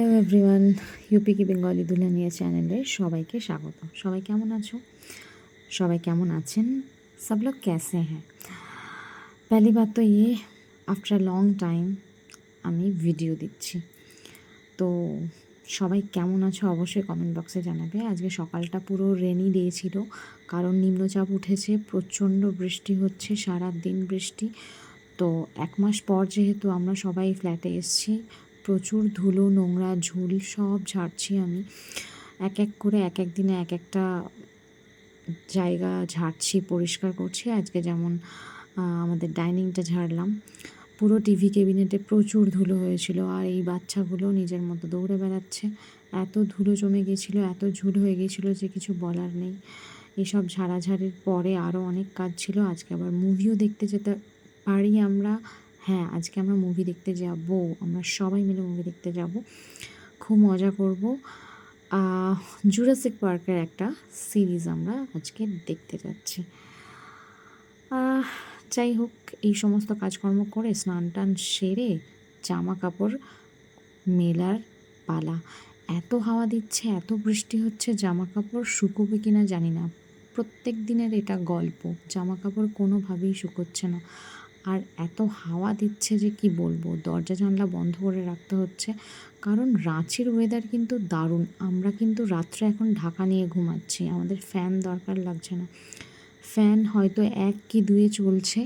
Hello everyone UP কি Bengali দুলানিয়া চ্যানেলে সবাইকে স্বাগত সবাই কেমন আছো? সবাই কেমন আছেন? সব লোক ক্যাসে হ্যাঁ। পহলি বাত তো ইয়ে আফটার লং টাইম আমি ভিডিও দিচ্ছি তো সবাই কেমন আছো অবশ্যই কমেন্ট বক্সে জানাবে। আজকে সকালটা পুরো রেনি দিয়েছিল কারণ নিম্নচাপ উঠেছে, প্রচণ্ড বৃষ্টি হচ্ছে সারা দিন বৃষ্টি। তো এক মাস পর যেহেতু আমরা সবাই ফ্ল্যাটে এসছি প্রচুর ধুলো, নোংরা, ঝুল সব ঝাড়ছি আমি। এক এক করে এক এক দিনে এক একটা জায়গা ঝাড়ছি, পরিষ্কার করছি। আজকে যেমন আমাদের ডাইনিংটা ঝাড়লাম। পুরো টিভি কেবিনেটে প্রচুর ধুলো হয়েছিল আর এই বাচ্চাগুলো নিজের মতো দৌড়ে বেড়াচ্ছে। এত ধুলো জমে গেছিল, এত ঝুল হয়ে গেছিল যে কিছু বলার নেই। এসব ঝাড়াঝাড়ির পরে আরও অনেক কাজ ছিল। আজকে আবার মুভিও দেখতে যেতে পারি আমরা। হ্যাঁ আজকে আমরা মুভি দেখতে যাব। আমরা সবাই মিলে মুভি দেখতে যাব। খুব মজা করব। জুরাসিক পার্কের একটা সিরিজ আমরা আজকে দেখতে যাচ্ছি। যাই হোক, এই সমস্ত কাজকর্ম করে স্নান টান সেরে জামা কাপড় মেলার পালা। এত হাওয়া দিচ্ছে, এত বৃষ্টি হচ্ছে, জামা কাপড় শুকোবে কিনা জানি না। প্রত্যেক দিনের এটা গল্প। জামা কাপড় কোনোভাবেই শুকোচ্ছে না। আর এত হাওয়া দিচ্ছে যে কি বলব? দরজা জানলা বন্ধ করে রাখতে হচ্ছে। কারণ রাঁচির ওয়েদার কিন্তু দারুণ। আমরা কিন্তু রাত্রে এখন ঢাকা নিয়ে ঘুমাচ্ছি। আমাদের ফ্যান দরকার লাগছে না। ফ্যান হয়তো এক কি দুয়ে চলছে,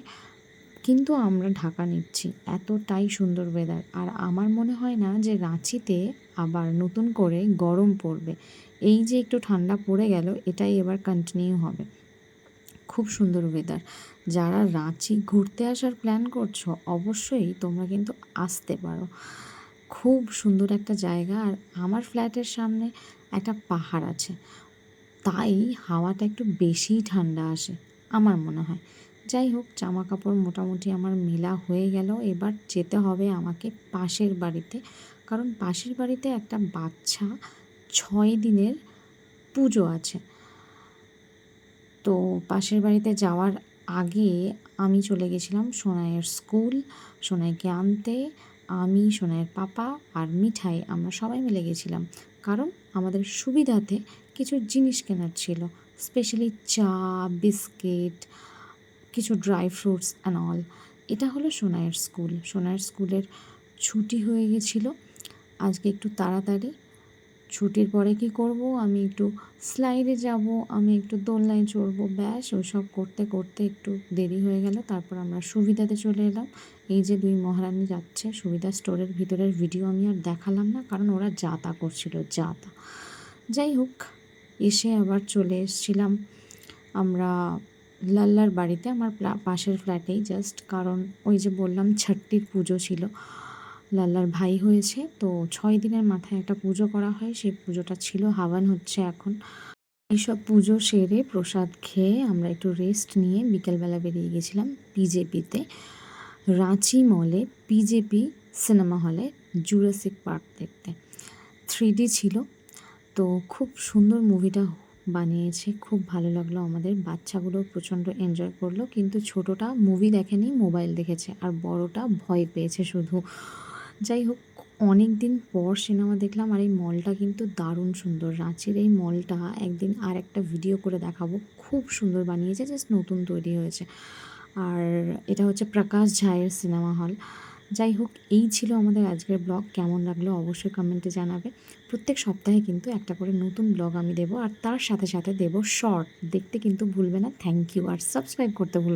কিন্তু আমরা ঢাকা নিচ্ছি। এতটাই সুন্দর ওয়েদার আর আমার মনে হয় না যে রাঁচিতে আবার নতুন করে গরম পড়বে। এই যে একটু ঠান্ডা পড়ে গেল, এটাই এবার কন্টিনিউ হবে। খুব সুন্দর ওয়েদার যারা রাঁচি ঘুরতে আসার প্ল্যান করছ, অবশ্যই তোমরা কিন্তু আসতে পারো। খুব সুন্দর একটা জায়গা আর আমার ফ্ল্যাটের সামনে একটা পাহাড় আছে। তাই হাওয়াটা একটু বেশিই ঠান্ডা আসে, আমার মনে হয়। যাই হোক জামা কাপড় মোটামুটি আমার মেলা হয়ে গেল। এবার যেতে হবে আমাকে পাশের বাড়িতে। কারণ পাশের বাড়িতে একটা বাচ্চা ছয় দিনের পুজো আছে। তো পাশের বাড়িতে যাওয়ার আগে আমি চলে গেছিলাম সোনাইয়ের স্কুল, সোনাইকে আনতে। আমি, সোনাইয়ের পাপা আর মিঠাই আমরা সবাই মিলে গেছিলাম। কারণ আমাদের সুবিধাতে কিছু জিনিস কেনার ছিল। স্পেশালি চা, বিস্কিট, কিছু ড্রাই ফ্রুটস অ্যান্ড অল এটা হলো সোনাইয়ের স্কুল। সোনাইয়ের স্কুলের ছুটি হয়ে গেছিল। আজকে একটু তাড়াতাড়ি ছুটির পরে কি করব? আমি একটু স্লাইডে যাব, আমি একটু দোলনায় চড়বো, ব্যাস ওইসব করতে করতে একটু দেরি হয়ে গেল। তারপর আমরা সুবিধাতে চলে এলাম। এই যে দুই মহারানী যাচ্ছে, সুবিধা স্টোরের ভিতরের ভিডিও আমি আর দেখালাম না, কারণ ওরা যাতা করছিল, যাতা। যাই হোক, এসে আবার চলে এসছিলাম। আমরা লাল্লার বাড়িতে, আমার পাশের ফ্ল্যাটেই জাস্ট কারণ ওই যে বললাম, ছাট্টির পুজো ছিল। লাল্লার ভাই হয়েছে। তো ছয় দিনের মাথায় একটা পুজো করা হয়। সেই পুজোটা ছিল হাওয়ান হচ্ছে এখন। এইসব পুজো সেরে প্রসাদ খেয়ে আমরা একটু রেস্ট নিয়ে বিকেলবেলা বেরিয়ে গেছিলাম বিজেপিতে রাঁচি মলে বিজেপি সিনেমা হলে জুরাসিক পার্ক দেখতে। থ্রি ছিল। তো খুব সুন্দর মুভিটা বানিয়েছে। খুব ভালো লাগল আমাদের। বাচ্চাগুলো প্রচণ্ড এনজয় করল। কিন্তু ছোটোটা মুভি দেখেনি মোবাইল দেখেছে। আর বড়টা ভয় পেয়েছে শুধু। যাই হোক অনেক দিন পর সিনেমা দেখলাম আর এই মলটা কিন্তু দারুণ সুন্দর। রাঁচির এই মলটা একদিন আর একটা ভিডিও করে দেখাবো। খুব সুন্দর বানিয়েছে জাস্ট নতুন তৈরি হয়েছে। আর এটা হচ্ছে প্রকাশ ঝায়ের সিনেমা হল। যাই হোক, এই ছিল আমাদের আজকের ব্লগ। কেমন লাগল অবশ্যই কমেন্টে জানাবে। প্রত্যেক সপ্তাহে কিন্তু একটা করে নতুন ব্লগ আমি দেবো। আর তার সাথে সাথে দেবো শর্ট দেখতে কিন্তু ভুলবে না। থ্যাংক ইউ আর সাবস্ক্রাইব করতে ভুলবে